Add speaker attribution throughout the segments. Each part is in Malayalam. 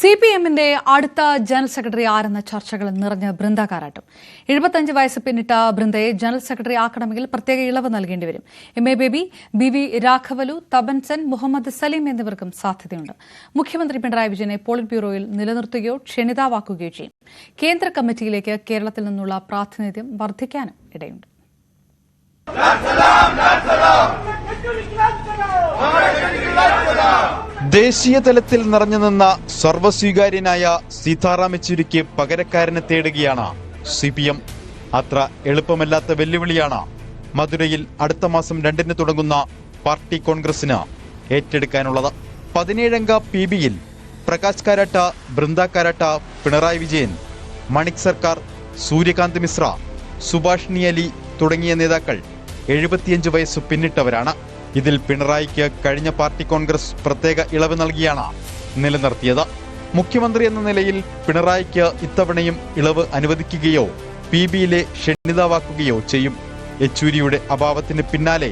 Speaker 1: സി പി എമ്മിന്റെ അടുത്ത ജനറൽ സെക്രട്ടറി ആരെന്ന ചർച്ചകൾ നിറഞ്ഞ ബൃന്ദ കാരാട്ടും. എഴുപത്തഞ്ച് വയസ്സ് പിന്നിട്ട ബൃന്ദയെ ജനറൽ സെക്രട്ടറി ആക്കണമെങ്കിൽ പ്രത്യേക ഇളവ് നൽകേണ്ടി വരും. M A Baby B V രാഘവലു തബൻസൻ മുഹമ്മദ് സലീം എന്നിവർക്കും സാധ്യതയുണ്ട്. മുഖ്യമന്ത്രി പിണറായി വിജയനെ പോളിറ്റ് ബ്യൂറോയിൽ നിലനിർത്തുകയോ ക്ഷണിതാവാക്കുകയോ ചെയ്യും. കേന്ദ്ര കമ്മിറ്റിയിലേക്ക് കേരളത്തിൽ നിന്നുള്ള പ്രാതിനിധ്യം വർദ്ധിക്കാനും ഇടയുണ്ട്.
Speaker 2: ദേശീയ തലത്തിൽ നിറഞ്ഞു നിന്ന സർവസ്വീകാര്യനായ സീതാറാം യെച്ചൂരിക്ക് പകരക്കാരനെ തേടുകയാണ് സി പി എം അത്ര എളുപ്പമല്ലാത്ത വെല്ലുവിളിയാണ് മധുരയിൽ അടുത്ത മാസം രണ്ടിന് തുടങ്ങുന്ന പാർട്ടി കോൺഗ്രസിന് ഏറ്റെടുക്കാനുള്ളത്. പതിനേഴംഗ പി ബിയിൽ പ്രകാശ് കാരാട്ട ബൃന്ദ കാരാട്ട പിണറായി വിജയൻ മണിക് സർക്കാർ സൂര്യകാന്ത് മിശ്ര സുഭാഷ് അലി തുടങ്ങിയ നേതാക്കൾ എഴുപത്തിയഞ്ച് വയസ്സ് പിന്നിട്ടവരാണ്. ഇതിൽ പിണറായിക്ക് കഴിഞ്ഞ പാർട്ടി കോൺഗ്രസ് പ്രത്യേക ഇളവ് നൽകിയാണ് നിലനിർത്തിയത്. മുഖ്യമന്ത്രി എന്ന നിലയിൽ പിണറായിക്ക് ഇത്തവണയും ഇളവ് അനുവദിക്കുകയോ പി ബിയിലെ ക്ഷണിതാവാക്കുകയോ ചെയ്യും. യെച്ചൂരിയുടെ അഭാവത്തിന് പിന്നാലെ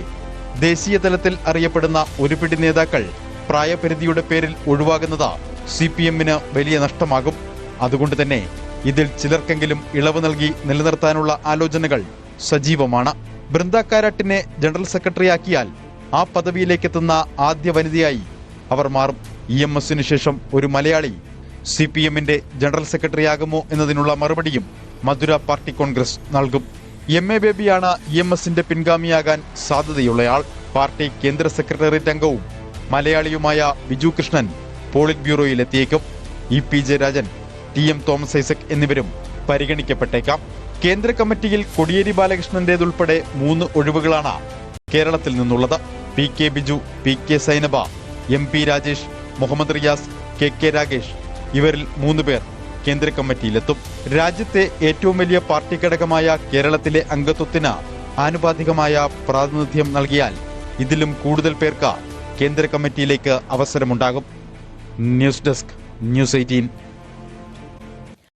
Speaker 2: ദേശീയ തലത്തിൽ അറിയപ്പെടുന്ന ഒരുപിടി നേതാക്കൾ പ്രായപരിധിയുടെ പേരിൽ ഒഴിവാകുന്നത് സി പി എമ്മിന് വലിയ നഷ്ടമാകും. അതുകൊണ്ട് തന്നെ ഇതിൽ ചിലർക്കെങ്കിലും ഇളവ് നൽകി നിലനിർത്താനുള്ള ആലോചനകൾ സജീവമാണ്. ബൃന്ദ കാരാട്ടിനെ ജനറൽ സെക്രട്ടറിയാക്കിയാൽ ആ പദവിയിലേക്കെത്തുന്ന ആദ്യ വനിതയായി അവർ മാറും. ഇ എം എസിന് ശേഷം ഒരു മലയാളി. സി പി എമ്മിന്റെ ജനറൽ സെക്രട്ടറിയാകുമോ എന്നതിനുള്ള മറുപടിയും മധുര പാർട്ടി കോൺഗ്രസ് നൽകും. എം എ ബേബിയാണ് ഇ എം എസിന്റെ പിൻഗാമിയാകാൻ സാധ്യതയുള്ളയാൾ. പാർട്ടി കേന്ദ്ര സെക്രട്ടേറിയറ്റ് അംഗവും മലയാളിയുമായ ബിജു കൃഷ്ണൻ പോളിറ്റ് ബ്യൂറോയിൽ എത്തിയേക്കും E P Jayarajan T M Thomas Isaac എന്നിവരും പരിഗണിക്കപ്പെട്ടേക്കാം. കേന്ദ്ര കമ്മിറ്റിയിൽ കൊടിയേരി ബാലകൃഷ്ണന്റേതുൾപ്പെടെ മൂന്ന് ഒഴിവുകളാണ് കേരളത്തിൽ നിന്നുള്ളത്. P K Biju P K Sainaba M P Rajesh Muhammad Riyas K K Rakesh ഇവരിൽ മൂന്ന് പേർ കേന്ദ്ര കമ്മിറ്റിയിലെത്തും. രാജ്യത്തെ ഏറ്റവും വലിയ പാർട്ടി ഘടകമായ കേരളത്തിലെ അംഗത്വത്തിന് ആനുപാതികമായ പ്രാതിനിധ്യം നൽകിയാൽ ഇതിലും കൂടുതൽ പേർക്ക് കേന്ദ്ര കമ്മിറ്റിയിലേക്ക് അവസരമുണ്ടാകും. News desk news eighteen.